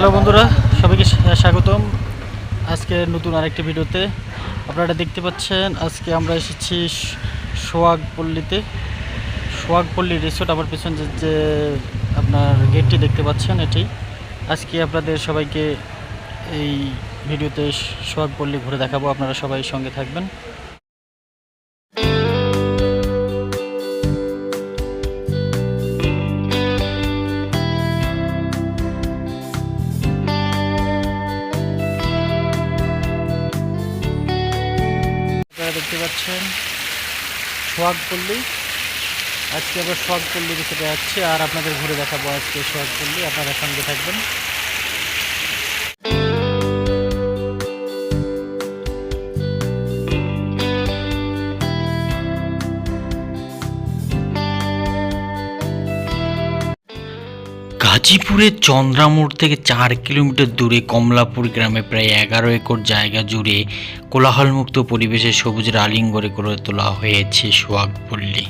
Hello বন্ধুরা, সবাইকে স্বাগতম আজকে নতুন আরেকটি ভিডিওতে। আপনারা দেখতে পাচ্ছেন, আজকে আমরা এসেছি স- সোহাগপল্লীতে সোহাগপল্লী রিসোর্ট আমার পেছন যে আপনার গেটটি দেখতে পাচ্ছেন এটি। আজকে আপনাদের সবাইকে এই ভিডিওতে স- সোহাগপল্লী ঘুরে দেখাবো, আপনারা সবাই সঙ্গে থাকবেন। দেখতে পাচ্ছেন। সোহাগপল্লী আজকে আবার সোহাগপল্লী সেটা যাচ্ছে, আর আপনাদের ঘুরে দেখাবো আজকে সোহাগপল্লী আপনারা সঙ্গে থাকবেন। গাজীপুরের চন্দ্রামোড় থেকে চার কিলোমিটার দূরে কমলাপুর গ্রামে প্রায় এগারো একর জায়গা জুড়ে কোলাহলমুক্ত পরিবেশে সবুজের আলিঙ্গরে করে তোলা হয়েছে সোহাগপল্লী।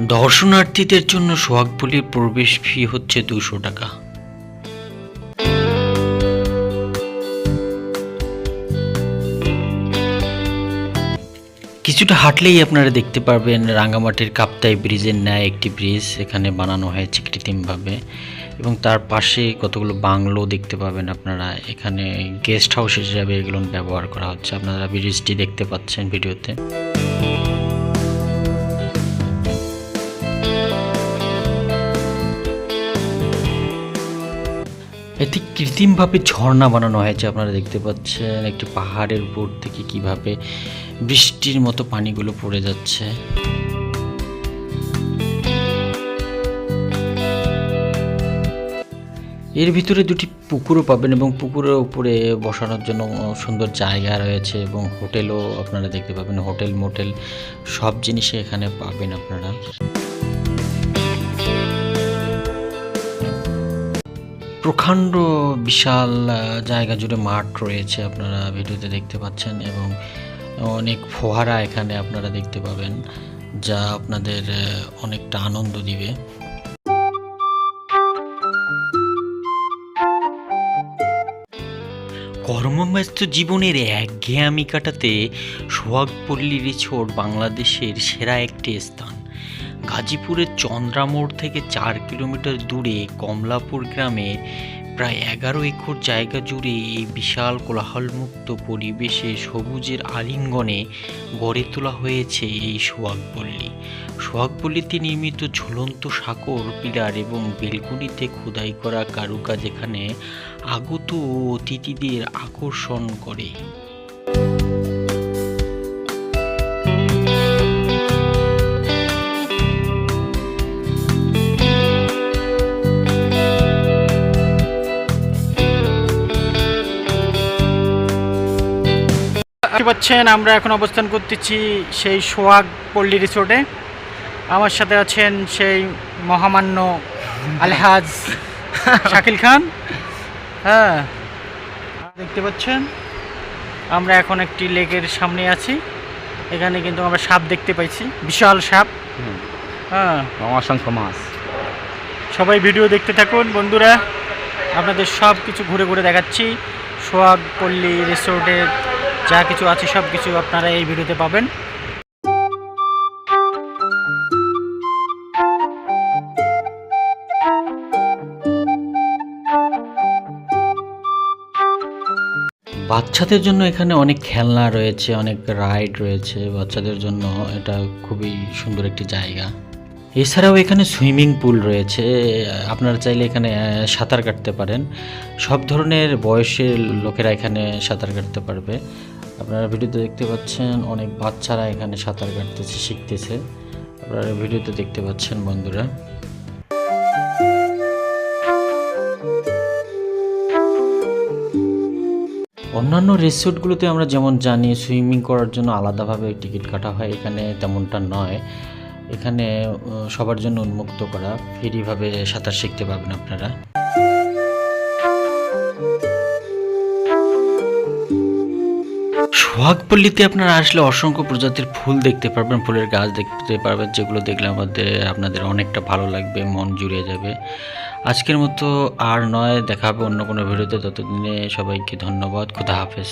দর্শনার্থীদের জন্য সোহাগপল্লীর প্রবেশ ফি হচ্ছে দুশো টাকা। কিছুটা হাঁটলেই আপনারা দেখতে পারবেন রাঙ্গামাটির কাপ্তাই ব্রিজের ন্যায় একটি ব্রিজ, এখানে বানানো হয়েছে কৃত্রিমভাবে এবং তার পাশে কতগুলো বাংলো দেখতে পাবেন আপনারা। এখানে গেস্ট হাউস হিসাবে এগুলো ব্যবহার করা হচ্ছে। আপনারা ব্রিজটি দেখতে পাচ্ছেন ভিডিওতে। এতে কৃত্রিমভাবে ঝর্ণা বানানো হয়েছে আপনারা দেখতে পাচ্ছেন। একটি পাহাড়ের উপর থেকে কীভাবে বৃষ্টির মতো পানিগুলো পড়ে যাচ্ছে। এর ভিতরে দুটি পুকুরও পাবেন এবং পুকুরের উপরে বসানোর জন্য সুন্দর জায়গা রয়েছে এবং হোটেলও আপনারা দেখতে পাবেন। হোটেল, মোটেল সব জিনিসই এখানে পাবেন আপনারা। প্রকাণ্ড বিশাল জায়গা জুড়ে মাঠ রয়েছে আপনারা ভিডিওতে দেখতে পাচ্ছেন এবং অনেক ফোয়ারা এখানে আপনারা দেখতে পাবেন, যা আপনাদের অনেকটা আনন্দ দিবে। কর্মব্যস্ত জীবনের একঘেয়ামি কাটাতে সোহাগপল্লী রিসোর্ট বাংলাদেশের সেরা একটি স্থান। গাজীপুরের চন্দ্রামোড় থেকে চার কিলোমিটার দূরে কমলাপুর গ্রামে প্রায় এগারো একর জায়গা জুড়ে এই বিশাল কোলাহলমুক্ত পরিবেশে সবুজের আলিঙ্গনে গড়ে তোলা হয়েছে এই সোহাগপল্লী। সোহাগপল্লীতে নির্মিত ঝুলন্ত সাঁকর পিলার এবং বেলকুনিতে খোদাই করা কারুকাজ এখানে আগত অতিথিদের আকর্ষণ করে। পাচ্ছেন আমরা এখন অবস্থান করতেছি সেই সোহাগ পল্লী রিসোর্টে। আমার সাথে আছেন সেই মহামান্য আলহাজ শাকিল খান। হ্যাঁ দেখতে পাচ্ছেন আমরা এখন একটি লেকের সামনে আছি। এখানে কিন্তু আমরা সাপ দেখতে পাইছি বিশাল সাপ। হ্যাঁ। অসংখ্য মাছ। সবাই ভিডিও দেখতে থাকুন বন্ধুরা। আপনাদের সব কিছু ঘুরে ঘুরে দেখাচ্ছি সোহাগ পল্লী রিসোর্টের যা কিছু আছে সব কিছু আপনারা এই ভিডিওতে পাবেন। বাচ্চাদের জন্য এখানে অনেক খেলনা রয়েছে, অনেক রাইড রয়েছে। বাচ্চাদের জন্য এটা খুবই সুন্দর একটি জায়গা। এছাড়াও এখানে সুইমিং পুল রয়েছে। আপনারা চাইলে এখানে সাঁতার কাটতে পারেন। সব ধরনের বয়সের লোকেরা এখানে সাঁতার কাটতে পারবে। আপনারা ভিডিওতে দেখতে পাচ্ছেন অনেক বাচ্চারা এখানে সাঁতার কাটতেছে, শিখতেছে। আপনারা ভিডিওতে দেখতে পাচ্ছেন বন্ধুরা। অন্যান্য রিসোর্টগুলোতে আমরা যেমন জানি সুইমিং করার জন্য আলাদাভাবে টিকিট কাটা হয়, এখানে তেমনটা নয়। এখানে সবার জন্য উন্মুক্ত করা, ফ্রিভাবে সাঁতার শিখতে পারবেন আপনারা। সোহাগপল্লীতে আপনারা আসলে অসংখ্য প্রজাতির ফুল দেখতে পারবেন, ফুলের গাছ দেখতে পারবেন, যেগুলো দেখলে আমাদের, আপনাদের অনেকটা ভালো লাগবে, মন জুড়ে যাবে। আজকের মতো আর নয় দেখা হবে অন্য কোনো ভিডিওতে, ততদিনে সবাইকে ধন্যবাদ, খুদা হাফেজ।